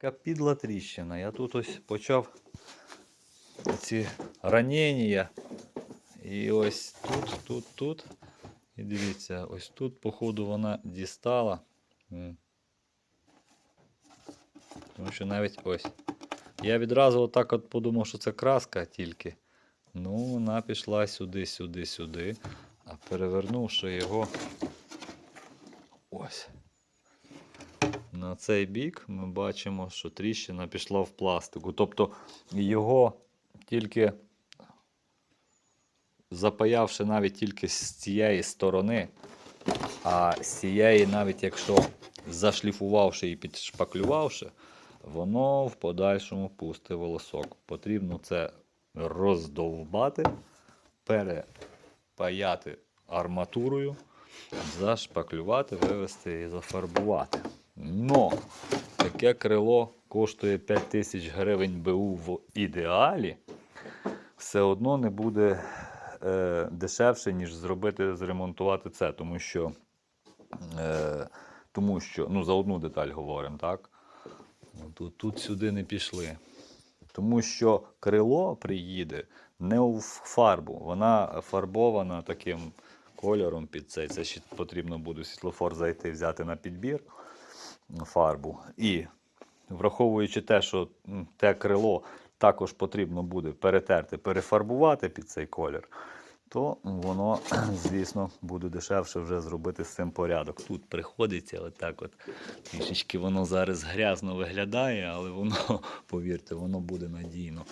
Така підла тріщина. Я тут ось почав ці ранення. І ось тут, тут, тут. І дивіться, ось тут, походу, вона дістала. Тому що навіть ось. Я відразу отак от подумав, що це краска тільки. Ну, вона пішла сюди, сюди, сюди. А перевернувши його ось. На цей бік ми бачимо, що тріщина пішла в пластику. Тобто його тільки запаявши навіть тільки з цієї сторони, а з цієї, навіть якщо зашліфувавши і підшпаклювавши, воно в подальшому пусте волосок. Потрібно це роздовбати, перепаяти арматурою, зашпаклювати, вивести і зафарбувати. Но таке крило коштує 5 тисяч гривень БУ в ідеалі, все одно не буде е, дешевше, ніж зробити, зремонтувати це, тому що, е, тому що ну, за одну деталь говоримо, так? Тут, тут сюди не пішли. Тому що крило приїде не у фарбу, вона фарбована таким кольором під цей. Це ще потрібно буде світлофор зайти, взяти на підбір фарбу. І враховуючи те, що те крило також потрібно буде перетерти, перефарбувати під цей колір, то воно, звісно, буде дешевше вже зробити з цим порядок. Тут приходиться отак от трішечки воно зараз грязно виглядає, але воно, повірте, воно буде надійно.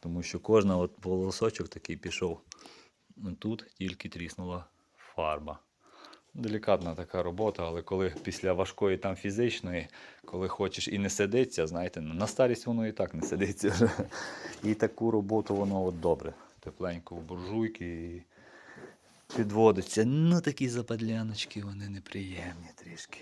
Тому що кожна от волосочок такий пішов. Тут тільки тріснула фарба. Делікатна така робота, але коли після важкої там фізичної, коли хочеш і не сидиться, знаєте, на старість воно і так не сидиться вже. І таку роботу воно от добре. Тепленько в буржуйки і підводиться. Ну такі западляночки, вони неприємні трішки.